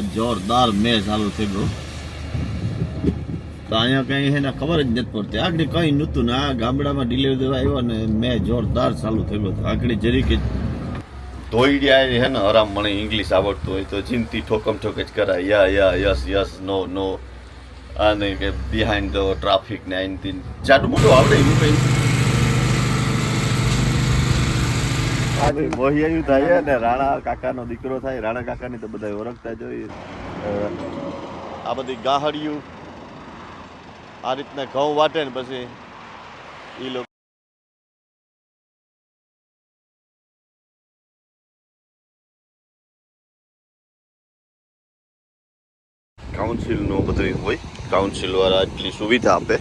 જોરદાર મેચ ચાલુ થઈ ગયો. તો અહીંયા કઈ એને ખબર જ નથી પડતી. આગળ કઈ નહોતું ને આ ગામડામાં ડિલિવરી દેવા આવ્યો ને મેં જોરદાર ચાલુ થઈ ગયો આગળ જરી કે ધોઈડિયા હે ને, આરામ મને ઇંગ્લિશ આવડતું હોય તો ચિંતી ઠોકમ ઠોક જ કરાય. Yeah yeah, yes yes, no no. અને કે બિહાઇન્ડ ધ ટ્રાફિક ને આઈન તીન જાડું મોટું આવડે એવું કઈ? મોહિયાયું થાય ને રાણા કાકાનો દીકરો થાય રાણા કાકાની તો બધા ઓળખતા જોઈએ હોય. આ બધી ગાહડિયું આ રીતના ઘઉં વાટે ને પછી એ લોકો કાઉન્સિલનું બધું હોય. કાઉન્સિલ વાળા એટલી સુવિધા આપે.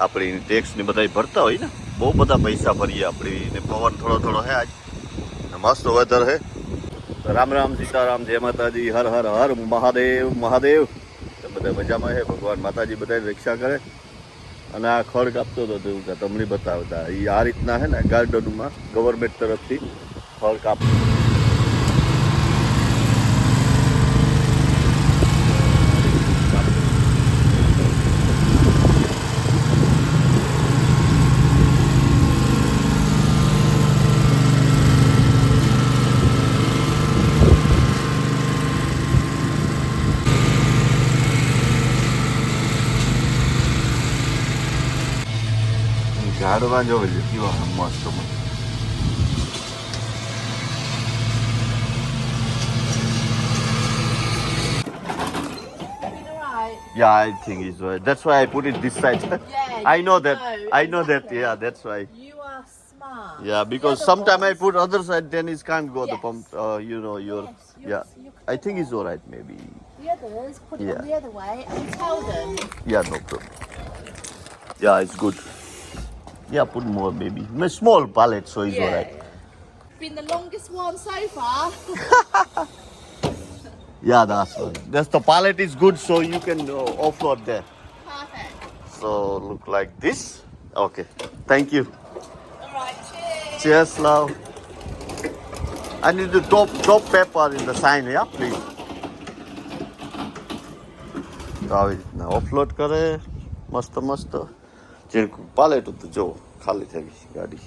આપણી ટેક્સની બધા ભરતા હોય ને. બહુ બધા પૈસા ભરીએ આપણી. ને પવન થોડો થોડો હે આજ. મસ્ત વેધર હે રામ રામ સીતારામ, જય માતાજી, હર હર હર, મહાદેવ મહાદેવ. બધા મજામાં હે ભગવાન માતાજી બધા રક્ષા કરે. અને આ ખડ કાપતો હતો તેવું કે તમને બતાવતા. એ આ રીતના હે ને ગાર્ડનમાં ગવર્મેન્ટ તરફથી ખડ કાપ ઝાડવા જો કેવા મસ્ત મસ્ત Right. Yeah, I think it's right. That's why I put it this side. Yeah, I you know that. know. I know that. Yeah, that's why. You are smart. Yeah, because The other sometimes I ones- put other side, then it can't go the Yes. pump. Uh, you know, your Yes, you're- yeah. you're I think it's clever. all right, maybe. The others put it Yeah. on the other way and tell them. Yeah, no problem. Yeah, it's good. Yeah, put more, maybe. A small pallet, so it's all right. Been the longest one so far. Yeah, that's one. That's the pallet is good, so you can uh, offload there. Perfect. So look like this. Okay. Thank you. All right. Cheers. Cheers, love. I need the top top pepper in the sign, yeah, please. તો આવી રીતના offload કરે મસ્ત મસ્ત ચીરકું પાલેટ હતું, જો, ખાલી થઈ ગઈ ગાડી.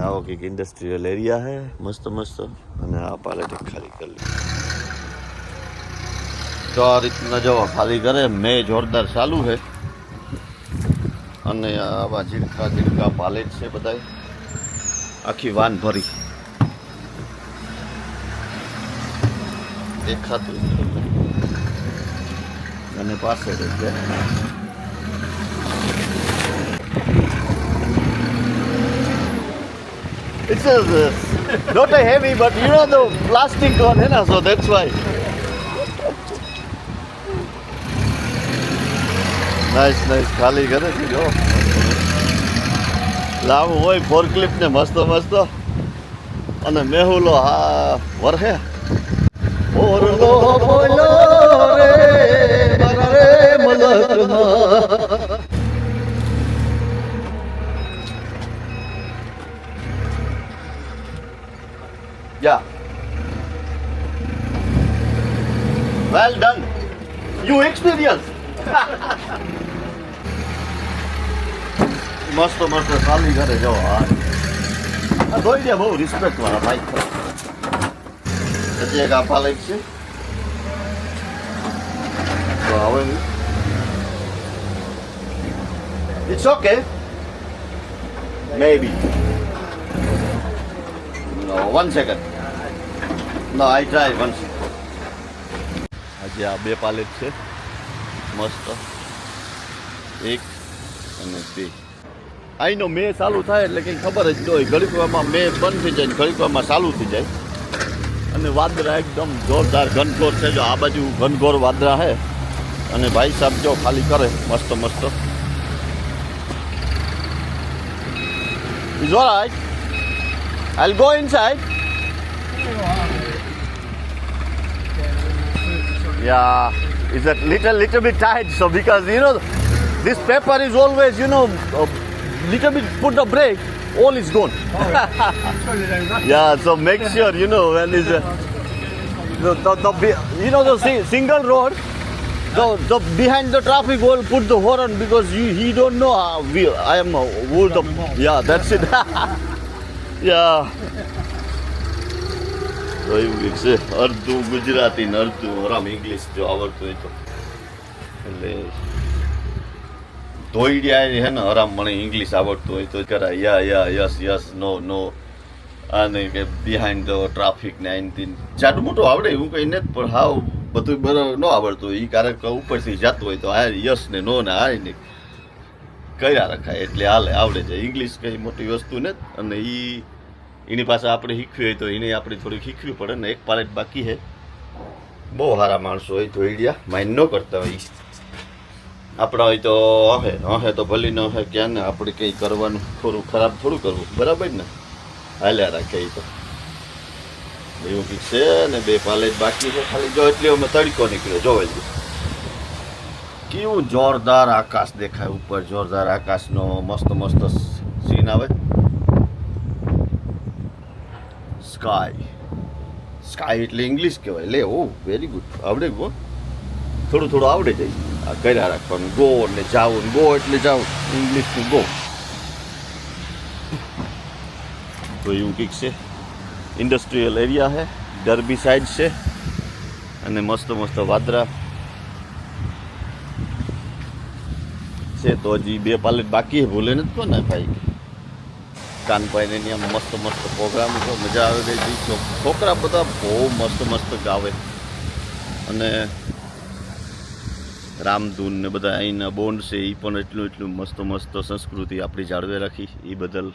આવો કંઈક ઇન્ડસ્ટ્રીયલ એરિયા હે, મસ્ત મસ્ત. અને આ પાલેટ ખાલી કરી તો આ રીતના જો ખાલી કરે, મેં જોરદાર ચાલુ છે. અને આવા ઝીણકા ઝીણકા પાલેટ છે બધા આખી વાન ભરી. દેખાતું જ. અને પાસે જ It's a, uh, not a heavy, but you know the plastic one, you know, So that's why. Nice nice ખાલી કરે છે જો લાંબુ હોય ફોરક્લિપ ને મસ્ત મસ્ત અને મેહુલો હા વરહે ઓરલો બોલો You એક્સપિરિયન્સ મસ્ત મસ્ત, ખાલી ઘરે જો આ આ ધોઈ દે બહુ રિસ્પેક્ટ વાળા ભાઈ. હજી એક આપા લઈ છે. તો હવે it's okay maybe no one second no I try one આજે આ બે પાલેટ છે. મસ્ત. એક અને બે. અહીંનો મે ચાલુ થાય એટલે કંઈ ખબર જ ન હોય. ઘડીક મે બંધ થઈ જાય ને ઘડીક ચાલુ થઈ જાય. અને વાદરા એકદમ જોરદાર ઘનઘોર છે. જો આ બાજુ ઘનઘોર વાદળા છે અને ભાઈ સાહેબ જો ખાલી કરે. મસ્ત મસ્ત. Is all I'll I'll go inside. It's a little little bit tight. So because you know, this paper is always you know, little bit put the brake, all is gone. yeah, so make sure you know when is. A, the, the, the you know the si- single road. The, the behind the traffic will put the horn because you, he don't know uh, we, I am uh, who the yeah that's it yeah તો એવું છે અડધું ગુજરાતી ને અડધું હરામ English જો આવડતું હોય તો. એટલે ધોઈડિયા હે ને હરામ મને ઇંગ્લિશ આવડતું હોય તો કરાય. Yeah yeah, yes yes, no no. અને કે બિહાઇન્ડ ધ ટ્રાફિક ને આઈન તીન. જાડું મોટું આવડે એવું કંઈ નથી, પણ હાવ બધું બરાબર ન આવડતું એ કે ઉપરથી જતું હોય તો આ યસ ને નો ને આ ને કર્યા રખાય. એટલે હાલે, આવડે છે. ઇંગ્લિશ કંઈ મોટી વસ્તુ નથી અને એ એની પાસે આપણે શીખવી હોય તો એને આપણે થોડીક શીખવી પડે ને એક પાલેટ બાકી છે. બહુ સારા માણસો હોય ધોઈડિયા માઇન્ડ ન કરતા હોય. આપણા હોય તો હે હે તો ભલી ન હે ક્યાં ને આપણે કંઈ કરવાનું, થોડું ખરાબ થોડું કરવું. બરાબર ને? હાલ્યા રાખે એ તો. એવું કંઈક છે ને બે પાલેટ બાકી છે. ખાલી જો એટલે અમે તડકો નીકળ્યો, જોવે જ. કેવું જોરદાર આકાશ દેખાય, ઉપર જોરદાર આકાશનો મસ્ત મસ્ત સીન આવે. સ્કાય સ્કાય એટલે ઇંગ્લિશ કહેવાય. લે, ઓ વેરી ગુડ આવડે ગો. થોડું થોડું આવડે જાય. આ કર્યા રાખવાનું. ગો એટલે જાવું ગો એટલે જાવું ઇંગ્લિશનું ગો. તો એવું કંઈક છે. ઇન્ડસ્ટ્રીયલ એરિયા છે. ડરબી સાઈડ છે. અને મસ્ત મસ્ત વાદરા. છે તો હજી બે પાલેટ બાકી ભૂલે નથી કોને ભાઈ? કાનભાઈને ત્યાં મસ્ત મસ્ત પ્રોગ્રામ તો મજા આવે ગઈ હતી છોકરા બધા બહુ મસ્ત મસ્ત ગાવે. અને રામધૂન ને બધા અહીંના બોન્ડ છે એ પણ એટલું એટલું મસ્ત મસ્ત સંસ્કૃતિ આપણી જાળવે રાખી. એ બદલ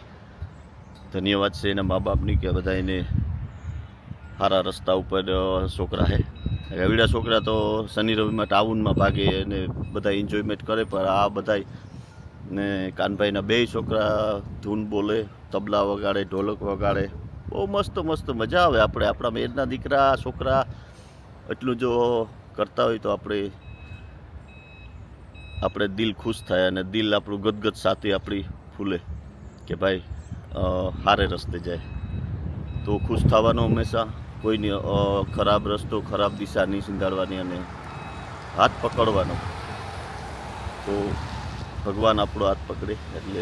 ધન્યવાદ છે. એના મા બાપની કે બધા એને સારા રસ્તા ઉપર છોકરા છે રવિડા છોકરા તો શનિ રવિમાં ટાઉનમાં ભાગે અને બધા એન્જોયમેન્ટ કરે, પણ આ બધા ને કાનભાઈના બે છોકરા ધૂન બોલે. તબલા વગાડે, ઢોલક વગાડે. બહુ મસ્ત મસ્ત મજા આવે આપણે. આપણા મેરના દીકરા, છોકરા એટલું જો કરતા હોય તો આપણે આપણે દિલ ખુશ થાય અને દિલ આપણું ગદગદ સાથે આપણી ફૂલે કે ભાઈ હારે રસ્તે જાય. તો ખુશ થવાનો હંમેશા કોઈની ખરાબ રસ્તો, ખરાબ દિશા નહીં સિંધાડવાની અને હાથ પકડવાનો. તો ભગવાન આપણો હાથ પકડે એટલે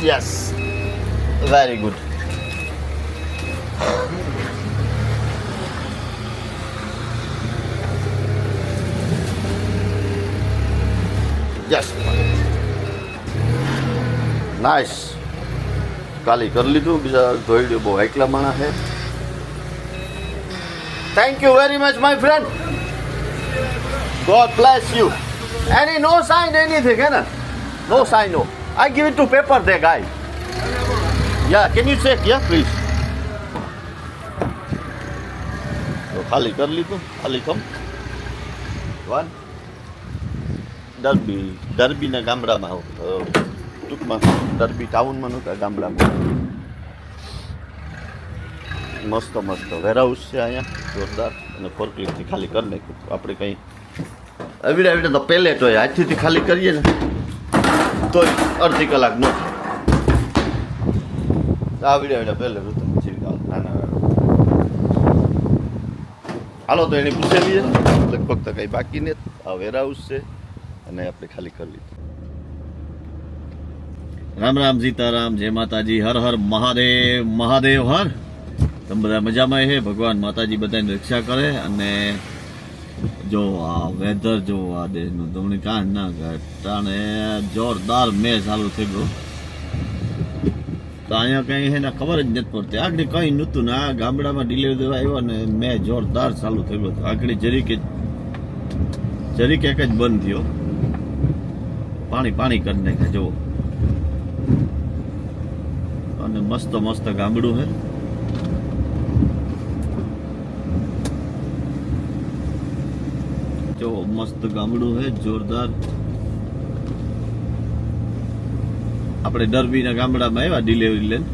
Yes. Very good. Yes nice કાલી કરી લીધું બીજા ધોઈ બહુ એકલા માણા છે thank you very much my friend God bless you any no sign anything હે ને no sign no I give it to paper there, guy. Yeah can you check? Yeah, please તો ખાલી કરી લીધું ખાલી કમ વન ડરબી ડરબીના ગામડામાં ટૂંકમાં ડરબી ટાઉનમાં નહોતા ગામડામાં મસ્ત મસ્ત વેરહાઉસ છે અહીંયા જોરદાર અને ફોર્કલિફ્ટથી ખાલી કરી નાખ્યું આપણે કંઈ એવીડે એવીડે તો પેલેટ હોય હાથથી ખાલી કરીએ ને તો અડધી કલાક ન થાય. આવડે આવડે પેલેટ હતું છીડકાવ નાના હાલો, તો એની પૂછે લઈએ. લગભગ તો કંઈ બાકી નથી. આ વેરહાઉસ છે અને આપણે ખાલી કરી લીધું. રામ રામ સીતારામ, જય માતાજી, હર હર મહાદેવ મહાદેવ હર. તમે બધા મજામાં છે ભગવાન માતાજી બધાની રક્ષા કરે અને જો આ વેધર જો આ દેશનું તમને કાંઈ ના ઘટાણે જોરદાર મેચ ચાલુ થઈ ગયો. તો અહીંયા કંઈ એને ખબર જ નથી પડતી. આગળ કંઈ નહોતું ને આ ગામડામાં ડિલિવરી દેવા આવ્યો ને મેં જોરદાર ચાલુ થઈ ગયો. આગળ જરીક જરીક એક જ બંધ થયો. પાણી પાણી કરી નાખ્યા, જુઓ. અને મસ્ત મસ્ત ગામડું છે જો મસ્ત ગામડું છે જોરદાર. આપણે ડરબીના ગામડામાં આવ્યા ડિલિવરી લઈને.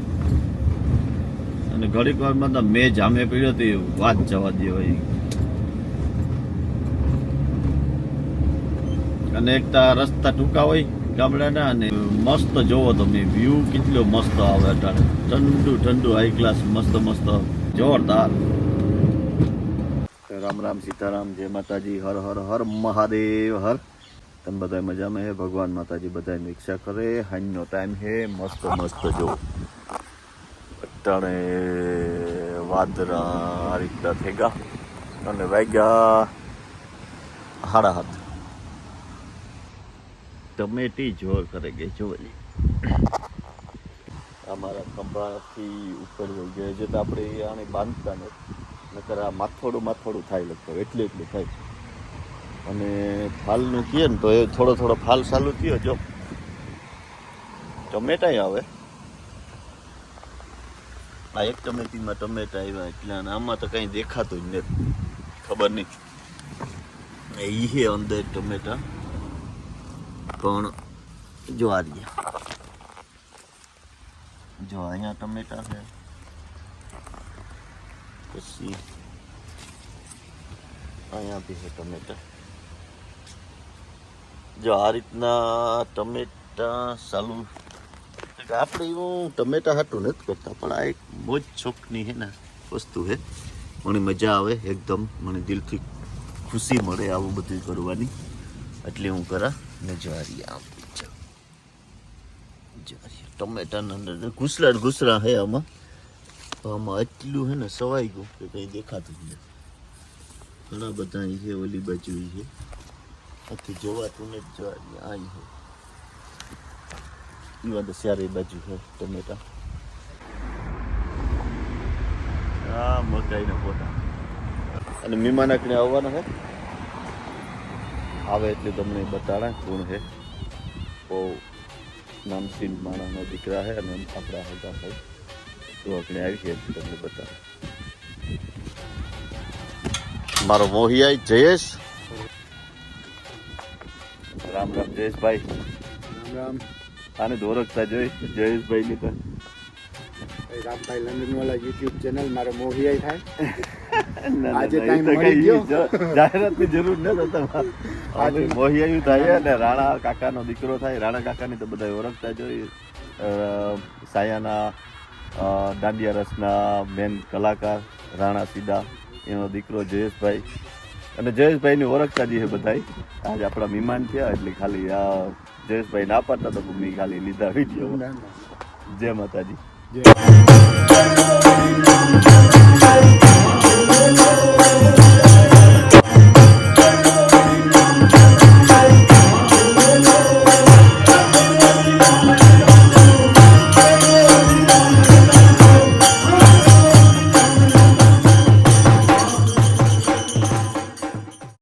અને ઘડીક વારમાં તો મેં જામે પડ્યો તે વાત જવા દે ભાઈ અને એક તો રસ્તા ટૂંકા હોય ગામડાના અને મસ્ત જોવો તમે વ્યૂ કેટલો મસ્ત આવે ઠંડુ ઠંડુ હાઈ ક્લાસ મસ્ત મસ્ત. જોરદાર. રામ રામ સીતારામ, જય માતાજી, હર હર હર મહાદેવ, હર. તમે બધા મજામાં હે? ભગવાન માતાજી બધા રિક્ષા કરે. હાઈનો ટાઈમ હે. મસ્ત મસ્ત, જો. અટાણે વાદરા આ રીતના થઈ ગયા અને વાગ્યા હાડા હાથ ટમેટી જોર કરે ગઈ જોવેલી અમારા ખંભાથી ઉપર વહી ગયા. છે તો આપણે આને બાંધતા નથી. નકર આ માથોડું માથોડું થાય લગતો એટલું એટલું થાય. અને ફાલનું કહીએ ને તો એ થોડો થોડો ફાલ ચાલુ થયો, જો. ટમેટાય આવે. આ એક ટમેટીમાં ટમેટા આવ્યા એટલે આમાં તો કંઈ દેખાતું જ નથી. ખબર નહીં. એ હે અંદર ટમેટા. પણ જો આ જો અહીંયા ટમેટા છે. પછી અહીંયા બી છે ટમેટા. જો આ રીતના ટમેટા ચાલુ આપણે એવું ટમેટા હાટું નથી કરતા, પણ આ એક મોજ શોખની હે ને વસ્તુ છે. મને મજા આવે એકદમ, મને દિલથી ખુશી મળે આવું બધું કરવાની. એટલે હું કરા ને આમ જારી ટમેટાના અંદર ઘૂસરા હે આમાં. આમાં એટલું છે ને સવાઈ ગયું કે કંઈ દેખાતું જ નથી. ઘણા બધા છે, ઓલી બાજુ છે. આથી જોવાતું ને જોવા આ છે. ઈ વાંધો સારી બાજુ છે, ટમેટા. આ મકાઈના ફોટા. અને મીમાનાકને આવવાના છે આવે એટલે તમને બતાડા કોણ છે બહુ નામસીન માણસનો દીકરા છે અને આપણા હતા ભાઈ. તો આપણે આવી છે તમને બતાવે મારો મોહિયાઈ જયેશ? રામ રામ જયેશભાઈ. રામ રામ. આને ધોરકતા જોઈ જયેશભાઈ ની તો. રામભાઈ લંડન વાળા યુટ્યુબ ચેનલ મારે મોહિયાઈ થાય. આજે ના, time મળી ગયો. જાહેરાતની જરૂર ન થતા આજે- મોહિયાયું થાય અને રાણા કાકાનો દીકરો થાય રાણા કાકાની તો બધા ઓળખતા જ હોય સાયાના દાંડિયા રસના મેન કલાકાર રાણા સીધા એનો દીકરો જયેશભાઈ. અને જયેશભાઈની ઓળખતા જે છે બધા આજે આપણા મહેમાન થયા એટલે ખાલી આ જયેશભાઈ ના પાડતા તો મેં ખાલી લીધા વીડિયો. જય માતાજી. જે